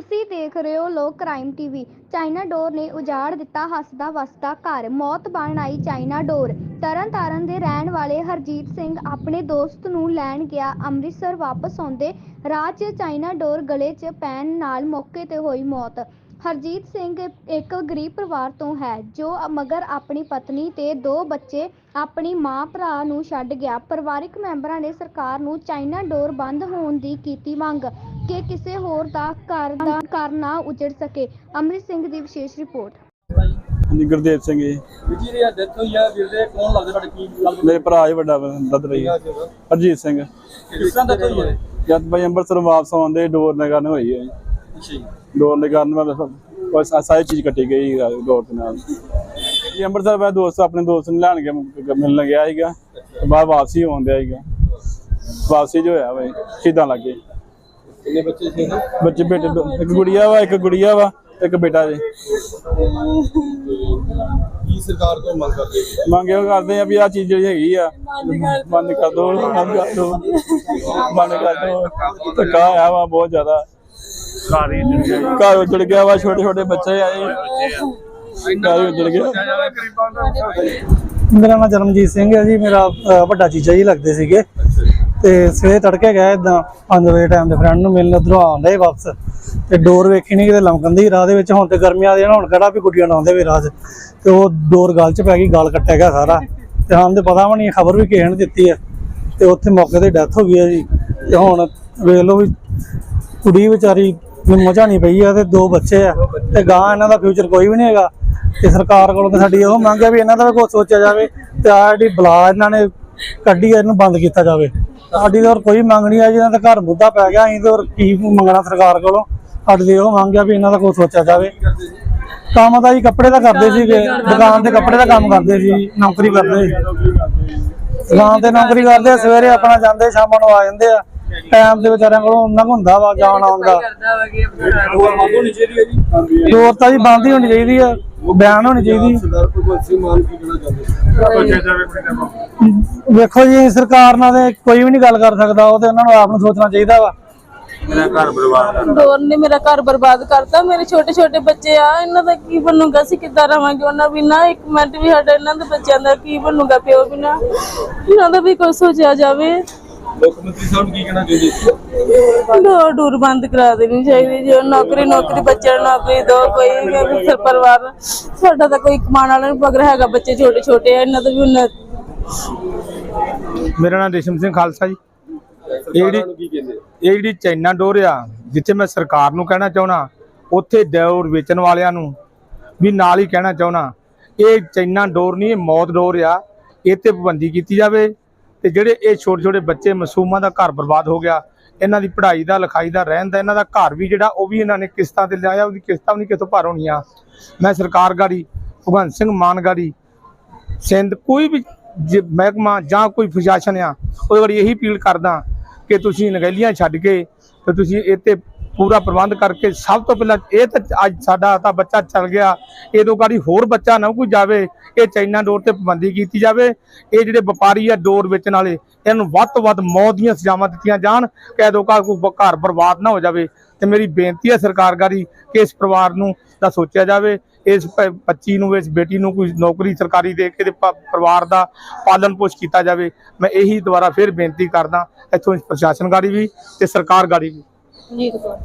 ਤੁਸੀਂ ਦੇਖ ਰਹੇ ਹੋ ਲੋਕ ਕ੍ਰਾਈਮ ਟੀਵੀ। ਚਾਈਨਾ ਡੋਰ ਨੇ ਉਜਾੜ ਦਿੱਤਾ ਹੱਸਦਾ ਵਸਦਾ ਘਰ। ਮੌਤ ਬਣ ਆਈ ਚਾਈਨਾ ਡੋਰ। ਤਰਨਤਾਰਨ ਦੇ ਰਹਿਣ ਵਾਲੇ ਹਰਜੀਤ ਸਿੰਘ ਆਪਣੇ ਦੋਸਤ ਨੂੰ ਲੈਣ ਗਿਆ। ਅੰਮ੍ਰਿਤਸਰ ਵਾਪਸ ਆਉਂਦੇ ਰਾਹ 'ਚ ਚਾਈਨਾ ਡੋਰ ਗਲੇ 'ਚ ਪੈਣ ਨਾਲ ਮੌਕੇ ਤੇ ਹੋਈ ਮੌਤ। ਹਰਜੀਤ ਸਿੰਘ ਇੱਕ ਗਰੀਬ ਪਰਿਵਾਰ ਤੋਂ ਹੈ ਜੋ ਮਗਰ ਆਪਣੀ ਪਤਨੀ ਤੇ ਦੋ ਬੱਚੇ ਆਪਣੀ ਮਾਂ ਭਰਾ ਨੂੰ ਛੱਡ ਗਿਆ। ਪਰਿਵਾਰਕ ਮੈਂਬਰਾਂ ਨੇ ਸਰਕਾਰ ਨੂੰ ਚਾਈਨਾ ਡੋਰ ਬੰਦ ਹੋਣ ਦੀ ਕੀਤੀ ਮੰਗ ਕਿ ਕਿਸੇ ਹੋਰ ਦਾ ਘਰ ਦਾ ਘਰ ਨਾ ਉਜੜ ਸਕੇ। ਅੰਮ੍ਰਿਤ ਸਿੰਘ ਦੀ ਵਿਸ਼ੇਸ਼ ਰਿਪੋਰਟ। ਹਾਂਜੀ ਗੁਰਦੇਵ ਸਿੰਘ ਜੀ। ਜੀ ਦੀ ਡੈਥ ਹੋਈ ਆ ਵੀਰ ਦੇ ਕੌਣ ਲੱਗਦਾ ਤੁਹਾਡੇ ਕੀ ਗੱਲ ਮੇਰੇ ਭਰਾ ਹੀ ਵੱਡਾ ਦੱਦ ਰਹੀ ਹਰਜੀਤ ਸਿੰਘ। ਕਿਸ ਤਰ੍ਹਾਂ ਡੈਥ ਹੋਈ ਹੈ ਜਦ ਭਾਈ ਅੰਮ੍ਰਿਤਸਰ ਵਾਪਸ ਆਉਂਦੇ ਡੋਰ ਨੇ ਕਾਰਨ ਹੋਈ ਹੈ ਜੀ। ਅੱਛਾ ਜੀ। ਡੋਰ ਦੇ ਕਾਰਨ ਮਤਲਬ ਬਸ ਸਾਰੀ ਚੀਜ਼ ਕੱਟੀ ਗਈ ਡੋਰ ਦੇ ਨਾਲ। ਜੀ ਅੰਮ੍ਰਿਤਸਰ ਮੈਂ ਦੋਸਤ ਆਪਣੇ ਦੋਸਤ ਨੂੰ ਲੈਣ ਗਿਆ ਮ- ਮਿਲਣ ਗਿਆ ਸੀਗਾ। ਬਾਅਦ ਵਾਪਸੀ ਹੋਣ ਦਿਆ ਸੀਗਾ। ਵਾਪਸੀ ਜੋ ਹੋਇਆ ਬਈ ਸਿੱਧਾ ਲੱਗੇ। ਕਿੰਨੇ ਬੱਚੇ ਸੀ ਬੱਚੇ ਬੇਟੇ ਇੱਕ ਗੁੜੀਆ ਵਾ ਇੱਕ ਗੁੜੀਆ ਵਾ ਇੱਕ ਬੇਟਾ ਜੀ। ਕੀ ਸਰਕਾਰ ਤੋਂ ਮੰਗ ਕਰਦੇ ਜੀ ਮੰਗ ਇਹੋ ਕਰਦੇ ਆ ਵੀ ਆ ਚੀਜ਼ ਜਿਹੜੀ ਹੈਗੀ ਆ ਬੰਦ ਕਰ ਦੋ ਬੰਦ ਕਰ ਦੋ ਬੰਦ ਕਰ ਦੋ। ਧੱਕਾ ਆਇਆ ਵਾ ਬਹੁਤ ਜ਼ਿਆਦਾ। ਘਰ ਉਜੜ ਗਿਆ। ਵਾ ਛੋਟੇ ਛੋਟੇ ਬੱਚੇ ਆਏ ਘਰ ਉਜੜ ਗਿਆ। ਮੇਰਾ ਨਾਮ ਜਰਮਜੀਤ ਸਿੰਘ ਹੈ ਜੀ ਮੇਰਾ ਵੱਡਾ ਚੀਚਾ ਜੀ ਲੱਗਦੇ ਸੀਗੇ। ਤੇ ਸਵੇਰੇ ਤੜਕੇ ਗਏ ਇਦਾਂ 5 ਵਜੇ ਟਾਈਮ ਦੇ ਫਰੈਂਡ ਨੂੰ ਮਿਲਣ ਉਧਰੋਂ ਆਉਂਦੇ ਵਾਪਸ। ਤੇ ਡੋਰ ਵੇਖੀ ਨਹੀਂ ਕਿਤੇ ਲਮਕੰਦੀ ਰਾਹ ਦੇ ਵਿੱਚ ਹੁਣ ਤੇ ਗਰਮੀਆਂ ਦੇ ਹੁਣ ਕਿਹੜਾ ਵੀ ਗੁੱਡੀਆਂ ਲਾਉਂਦੇ ਵੀ ਰਾਹ 'ਚ। ਤੇ ਉਹ ਡੋਰ ਗਲ 'ਚ ਪੈ ਗਈ ਗਲ ਕੱਟਿਆ ਗਿਆ ਸਾਰਾ। ਤੇ ਹਾਂ ਤੇ ਪਤਾ ਵੀ ਨਹੀਂ ਖਬਰ ਵੀ ਕਿਸੇ ਨੇ ਦਿੱਤੀ ਹੈ। ਤੇ ਉੱਥੇ ਮੌਕੇ ਤੇ ਡੈਥ ਹੋ ਗਈ ਹੈ ਜੀ। ਤੇ ਹੁਣ ਵੇਖ ਲਓ ਵੀ ਕੁੜੀ ਵਿਚਾਰੀ ਨੂੰ ਮਝਾਣੀ ਪਈ ਆ ਤੇ ਦੋ ਬੱਚੇ ਆ ਤੇ ਗਾਂ ਇਹਨਾਂ ਦਾ ਫਿਊਚਰ ਕੋਈ ਵੀ ਨਹੀਂ ਹੈਗਾ। ਤੇ ਸਰਕਾਰ ਕੋਲੋਂ ਤਾਂ ਸਾਡੀ ਇਹੋ ਮੰਗ ਹੈ ਵੀ ਇਹਨਾਂ ਦਾ ਵੀ ਕੁਝ ਸੋਚਿਆ ਜਾਵੇ ਤੇ ਆ ਜਿਹੜੀ ਬਲਾ ਇਹਨਾਂ ਨੇ ਕੱਢੀ ਆ ਇਹਨੂੰ ਬੰਦ ਕੀਤਾ ਜਾਵੇ। ਸਾਡੀ ਤਾਂ ਕੋਈ ਮੰਗ ਨਹੀਂ ਹੈ ਜਿਹਨਾਂ ਦਾ ਘਰ ਮੁੱਦਾ ਪੈ ਗਿਆ ਅਸੀਂ ਤਾਂ ਕੀ ਮੰਗਣਾ ਸਰਕਾਰ ਕੋਲੋਂ। ਸਾਡੀ ਤਾਂ ਇਹੋ ਮੰਗ ਹੈ ਵੀ ਇਹਨਾਂ ਦਾ ਕੁਝ ਸੋਚਿਆ ਜਾਵੇ। ਕੰਮ ਤਾਂ ਜੀ ਕੱਪੜੇ ਦਾ ਕਰਦੇ ਸੀਗੇ ਦੁਕਾਨ ਤੇ ਕੱਪੜੇ ਦਾ ਕੰਮ ਕਰਦੇ ਸੀ ਨੌਕਰੀ ਕਰਦੇ। ਸੀ ਦੁਕਾਨ ਤੇ ਨੌਕਰੀ ਕਰਦੇ ਆ, ਸਵੇਰੇ ਆਪਣਾ ਜਾਂਦੇ ਸ਼ਾਮਾਂ ਨੂੰ ਆ ਜਾਂਦੇ ਆ। ਟਾਈਮ ਦੇ ਵਿਚਾਰਿਆਂ ਕੋਲੋਂ ਉਹਨਾਂ ਕੁ ਹੁੰਦਾ ਵਾ ਜਾਣ ਆਉਣ ਦਾ। ਡੋਰ ਬੰਦ ਹੋਣੀ ਚਾਹੀਦੀ ਹੈ ਜੀ? ਜ਼ੋਰ ਤਾਂ ਜੀ ਬੰਦ ਹੀ ਹੋਣੀ ਚਾਹੀਦੀ ਆ ਬਿਆਨ ਹੋਣੀ ਚਾਹੀਦੀ ਵੇਖੋ ਜੀ ਸਰਕਾਰ ਨਾਲ ਤੇ ਕੋਈ ਵੀ ਨਹੀਂ ਗੱਲ ਕਰ ਸਕਦਾ ਉਹ ਤੇ ਉਹਨਾਂ ਨੂੰ ਆਪ ਨੂੰ ਸੋਚਣਾ ਚਾਹੀਦਾ ਵਾ। ਡੋਰ ਨੇ ਮੇਰਾ ਘਰ ਬਰਬਾਦ ਕਰਤਾ ਮੇਰੇ ਛੋਟੇ ਛੋਟੇ ਬੱਚੇ ਆ ਇਹਨਾਂ ਦਾ ਕੀ ਬਣੂਗਾ ਸੀ ਕਿੱਦਾਂ ਰਵਾਂਗੇ? ਉਹਨਾਂ ਬਿਨਾ ਇੱਕ ਮਿੰਟ ਵੀ ਸਾਡਾ ਇਹਨਾਂ ਦੇ ਬੱਚਿਆਂ ਦਾ ਕੀ ਬਣੂਗਾ ਪਿਓ ਬਿਨਾ। ਇਹਨਾਂ ਦਾ ਵੀ ਕੋਈ ਸੋਚਿਆ ਜਾਵੇ। ਮੁੱਖ ਮੰਤਰੀ ਸਾਹਿਬ ਨੂੰ ਕੀ ਕਹਿਣਾ ਚਾਹੁੰਦੇ ਡੋਰ ਡੋਰ ਬੰਦ ਕਰਾ ਦੇਣੀ ਚਾਹੀਦੀ ਜੇ ਨੌਕਰੀ ਨੌਕਰੀ ਬੱਚਿਆਂ ਨੂੰ ਨੌਕਰੀ ਦੋ ਕੋਈ ਫਿਰ ਪਰਿਵਾਰ ਸਾਡਾ ਤਾਂ ਕੋਈ ਕਮਾਉਣ ਵਾਲਾ ਨਹੀਂ ਪਗਰ ਹੈਗਾ ਬੱਚੇ ਛੋਟੇ ਛੋਟੇ ਆ ਇਹਨਾਂ ਦਾ ਵੀ ਉਹਨਾਂ ਮੇਰਾ ਨਾਮ ਰੇਸ਼ਮ ਸਿੰਘ ਖਾਲਸਾ ਜੀ। ਸਰਕਾਰਾਂ ਨੂੰ ਕੀ ਕਹਿੰਦੇ? ਇਹ ਜਿਹੜੀ ਚਾਈਨਾ ਡੋਰ ਆ ਜਿੱਥੇ ਮੈਂ ਸਰਕਾਰ ਨੂੰ ਕਹਿਣਾ ਚਾਹਣਾ ਉੱਥੇ ਡੋਰ ਵੇਚਣ ਵਾਲਿਆਂ ਨੂੰ ਵੀ ਨਾਲ ਹੀ ਕਹਿਣਾ ਚਾਹਣਾ ਇਹ ਚਾਈਨਾ ਡੋਰ ਨਹੀਂ ਇਹ ਮੌਤ ਡੋਰ ਆ ਇਹ ਤੇ ਪਾਬੰਦੀ ਕੀਤੀ ਜਾਵੇ। ਤੇ ਜਿਹੜੇ ਇਹ ਛੋਟੇ ਛੋਟੇ ਬੱਚੇ ਮਾਸੂਮਾਂ ਦਾ ਘਰ ਬਰਬਾਦ ਹੋ ਗਿਆ, ਇਹਨਾਂ ਦੀ ਪੜ੍ਹਾਈ ਦਾ, ਲਿਖਾਈ ਦਾ, ਰਹਿਣ ਦਾ, ਇਹਨਾਂ ਦਾ ਘਰ ਵੀ ਜਿਹੜਾ ਉਹ ਵੀ ਇਹਨਾਂ ਨੇ ਕਿਸ਼ਤਾਂ ਤੇ ਲਿਆਇਆ, ਉਹਦੀ ਕਿਸ਼ਤਾਂ ਵੀ ਨਹੀਂ ਕਿਤੋਂ ਭਰ ਹੋਣੀਆਂ। ਮੈਂ ਸਰਕਾਰ ਗਾੜੀ, ਭਗਵੰਤ ਸਿੰਘ ਮਾਨ ਗਾੜੀ, ਸਿੰਧ ਕੋਈ ਵੀ ਮਹਿਕਮਾ ਜਾਂ ਕੋਈ ਪ੍ਰਸ਼ਾਸਨ ਆ, ਉਹਦੇ ਗਾੜੀ ਇਹੀ ਅਪੀਲ ਕਰਦਾ ਕਿ ਤੁਸੀਂ ਨਗੈਲੀਆਂ ਛੱਡ ਕੇ ਤੇ ਤੁਸੀਂ ਇਹ ਤੇ ਪੂਰਾ ਪ੍ਰਬੰਧ ਕਰਕੇ ਸਭ ਤੋਂ ਪਹਿਲਾਂ ਇਹ ਤਾਂ ਅੱਜ ਸਾਡਾ ਤਾਂ ਬੱਚਾ ਚੱਲ ਗਿਆ ਇਹਦੋਂ ਗਾੜੀ ਹੋਰ ਬੱਚਾ ਨਾ ਕੋਈ ਜਾਵੇ, ਇਹ ਚਾਈਨਾ ਡੋਰ ਤੇ ਪਾਬੰਦੀ ਕੀਤੀ ਜਾਵੇ, ਇਹ ਜਿਹੜੇ ਵਪਾਰੀ ਆ ਡੋਰ ਵੇਚਣ ਵਾਲੇ, ਇਹਨਾਂ ਨੂੰ ਵੱਧ ਤੋਂ ਵੱਧ ਮੌਤ ਦੀਆਂ ਸਜ਼ਾਵਾਂ ਦਿੱਤੀਆਂ ਜਾਣ ਕਿ ਇਹਦੋਂ ਕਾ ਕੋਈ ਘਰ ਬਰਬਾਦ ਨਾ ਹੋ ਜਾਵੇ। ਤੇ ਮੇਰੀ ਬੇਨਤੀ ਹੈ ਸਰਕਾਰ ਗਾੜੀ ਕਿ ਇਸ ਪਰਿਵਾਰ ਨੂੰ ਦਾ ਸੋਚਿਆ ਜਾਵੇ, ਇਸ ਪ- ਬੱਚੀ ਨੂੰ, ਇਸ ਬੇਟੀ ਨੂੰ ਕੋਈ ਨੌਕਰੀ ਸਰਕਾਰੀ ਦੇ ਕੇ ਤੇ ਪਰਿਵਾਰ ਦਾ ਪਾਲਣ ਪੋਸ਼ ਕੀਤਾ ਜਾਵੇ। ਮੈਂ ਇਹੀ ਦੁਬਾਰਾ ਫਿਰ ਬੇਨਤੀ ਕਰਦਾ, ਇੱਥੋਂ ਪ੍ਰਸ਼ਾਸਨ ਗਾੜੀ ਵੀ ਤੇ ਸਰਕਾਰ ਗਾੜੀ ਵੀ। ਜੀਤ ਕੌਰ।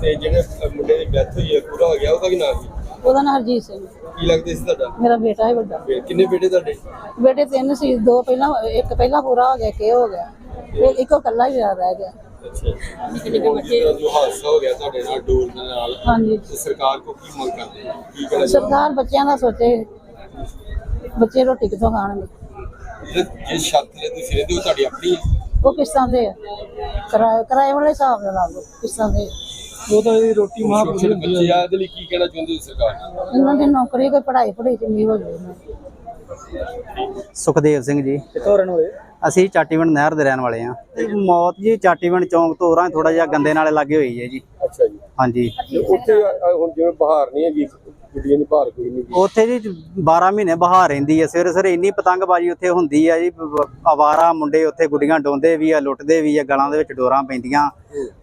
ਤੇ ਜਿਹੜੇ ਅ, ਮੁੰਡੇ ਦੀ ਡੈਥ ਹੋਈ ਹੈ ਪੂਰਾ ਹੋ ਗਿਆ ਉਹਦਾ ਕੀ ਨਾਮ ਸੀ ਉਹਦਾ ਨਾਮ ਹਰਜੀਤ ਸਿੰਘ। ਕੀ ਲੱਗਦੇ ਸੀ ਤੁਹਾਡਾ? ਮੇਰਾ ਬੇਟਾ ਹੈ ਵੱਡਾ। ਤੇ ਕਿੰਨੇ ਬੇਟੇ ਤੁਹਾਡੇ? ਬੇਟੇ ਤਿੰਨ ਸੀ ਦੋ ਪਹਿਲਾਂ ਇੱਕ ਪਹਿਲਾਂ ਪੂਰਾ ਹੋ ਗਿਆ ਕਿ ਹੋ ਗਿਆ। ਫਿਰ ਇੱਕੋ ਕੱਲਾ ਹੀ ਰਹਿ ਗਿਆ। ਅੱਛਾ। ਨਿੱਕੇ ਨਿੱਕੇ ਬੱਚੇ ਜੋ ਹਾਦਸਾ ਹੋ ਗਿਆ ਤੁਹਾਡੇ ਨਾਲ ਡੋਰ ਦੇ ਨਾਲ ਹਾਂਜੀ। ਤੇ ਸਰਕਾਰ ਕੋ ਕੀ ਮੰਗ ਕਰਦੇ ਹੋ? ਕੀ ਕਹਿਣਾ ਚਾਹੁੰਦੇ ਸਰਕਾਰ ਬੱਚਿਆਂ ਦਾ ਸੋਚੇ ਬੱਚੇ ਰੋਟੀ ਕਿੱਥੋਂ ਖਾਣਗੇ? ਜਿਸ ਛੱਤ ਤੇ ਤੁਸੀਂ ਰਹਿੰਦੇ ਹੋ ਤੁਹਾਡੀ ਆਪਣੀ ਹੈ? ਉਹ ਕਿਸ਼ਤਾਂ ਦੇ ਆ। ਕਿਰਾਏ ਕਿਰਾਏ ਵਾਲੇ ਹਿਸਾਬ ਨਾਲ ਲਾ ਲਓ ਕਿਸ਼ਤਾਂ ਦੇ। ਉਹ ਤਾਂ ਇਹਦੀ ਰੋਟੀ ਮਾਂ ਬੱਚੇ ਆ ਇਹਦੇ ਲਈ ਕੀ ਕਹਿਣਾ ਚਾਹੁੰਦੇ ਹੋ ਸਰਕਾਰ ਨੂੰ? ਇਹਨਾਂ ਦੀ ਨੌਕਰੀ ਕੋਈ ਪੜ੍ਹਾਈ ਪੜ੍ਹਾਈ ਚੰਗੀ ਹੋ ਜਾਵੇ। ਸੁਖਦੇਵ ਸਿੰਘ ਜੀ। ਕਿੱਥੋਂ ਰਹਿਣ ਹੋਏ ਅਸੀਂ ਚਾਟੀਵਿੰਡ ਨਹਿਰ ਦੇ ਰਹਿਣ ਵਾਲੇ ਆ ਮੌਤ ਜੀ ਚਾਟੀਵਿੰਡ ਚੌਂਕ ਤੋਂ ਹੋਰਾਂ ਥੋੜਾ ਜਿਹਾ ਗੰਦੇ ਨਾਲੇ ਲੱਗੇ ਹੋਈ ਹੈ ਜੀ। ਅੱਛਾ ਜੀ। ਹਾਂਜੀ। ਤੇ ਉੱਥੇ ਅ, ਹੁਣ ਜਿਵੇਂ ਬਹਾਰ ਨਹੀਂ ਹੈਗੀ ਗੁੱਡੀਆਂ ਦੀ ਭਾਰ ਕੋਈ ਨਹੀਂ ਉੱਥੇ ਜੀ 12 ਮਹੀਨੇ ਬਹਾਰ ਰਹਿੰਦੀ ਹੈ। ਸਵੇਰੇ ਸਵੇਰੇ ਇੰਨੀ ਪਤੰਗਬਾਜ਼ੀ ਉੱਥੇ ਹੁੰਦੀ ਆ ਜੀ ਬ- ਆਵਾਰਾ ਮੁੰਡੇ ਉੱਥੇ ਗੁੱਡੀਆਂ ਡੋਂਦੇ ਵੀ ਆ ਲੁੱਟਦੇ ਵੀ ਆ ਗਲਾਂ ਦੇ ਵਿੱਚ ਡੋਰਾਂ ਪੈਂਦੀਆਂ।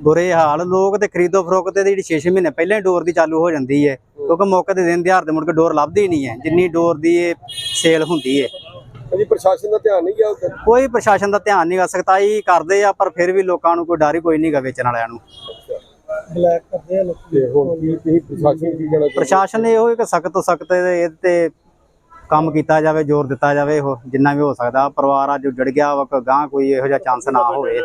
ਬੁਰੇ ਹਾਲ ਲੋਕ ਤੇ ਖਰੀਦੋ ਫਰੋਖਤ ਤੇ ਜਿਹੜੀ 6 ਮਹੀਨੇ ਪਹਿਲਾਂ ਹੀ ਡੋਰ ਦੀ ਚਾਲੂ ਹੋ ਜਾਂਦੀ ਹੈ। ਕਿਉਂਕਿ ਮੌਕੇ ਦੇ ਦਿਨ ਦਿਹਾੜ ਦੇ ਮੁੜ ਕੇ ਡੋਰ ਲੱਭਦੀ ਨਹੀਂ ਹੈ। ਜਿੰਨੀ ਡੋਰ ਦੀ ਇਹ ਸੇਲ ਹੁੰਦੀ ਹੈ। ਪ੍ਰਸ਼ਾਸਨ ਦਾ ਧਿਆਨ ਨਹੀਂ ਗਿਆ ਉੱਧਰ? ਕੋਈ ਪ੍ਰਸ਼ਾਸਨ ਦਾ ਧਿਆਨ ਨਹੀਂ ਗਾ ਸਖਤਾਈ ਕਰਦੇ ਆ ਪਰ ਫਿਰ ਵੀ ਲੋਕਾਂ ਨੂੰ ਕੋਈ ਡਰ ਹੀ ਕੋਈ ਨਹੀਂ ਗਾ ਵੇਚਣ ਵਾਲਿਆਂ ਨੂੰ। ਬਲੈਕ ਕਰਦੇ ਆ ਲੋਕ। ਤੇ ਹੁਣ ਕੀ ਤੁਸੀਂ ਪ੍ਰਸ਼ਾਸਨ ਕੀ ਕਹਿਣਾ ਚਾਹੁੰਦੇ? ਪ੍ਰਸ਼ਾਸਨ ਨੇ ਇਹੋ ਹੀ ਕਿ ਸਖਤ ਤੋਂ ਸਖਤ ਇਹਦੇ ਤੇ ਕੰਮ ਕੀਤਾ ਜਾਵੇ ਜ਼ੋਰ ਦਿੱਤਾ ਜਾਵੇ ਉਹ ਜਿੰਨਾ ਵੀ ਹੋ ਸਕਦਾ। ਪਰਿਵਾਰ ਅੱਜ ਉੱਜੜ ਗਿਆ ਵਾ ਗਾਂ ਕੋਈ ਇਹੋ ਜਿਹਾ ਚਾਂਸ ਨਾ ਹੋਵੇ।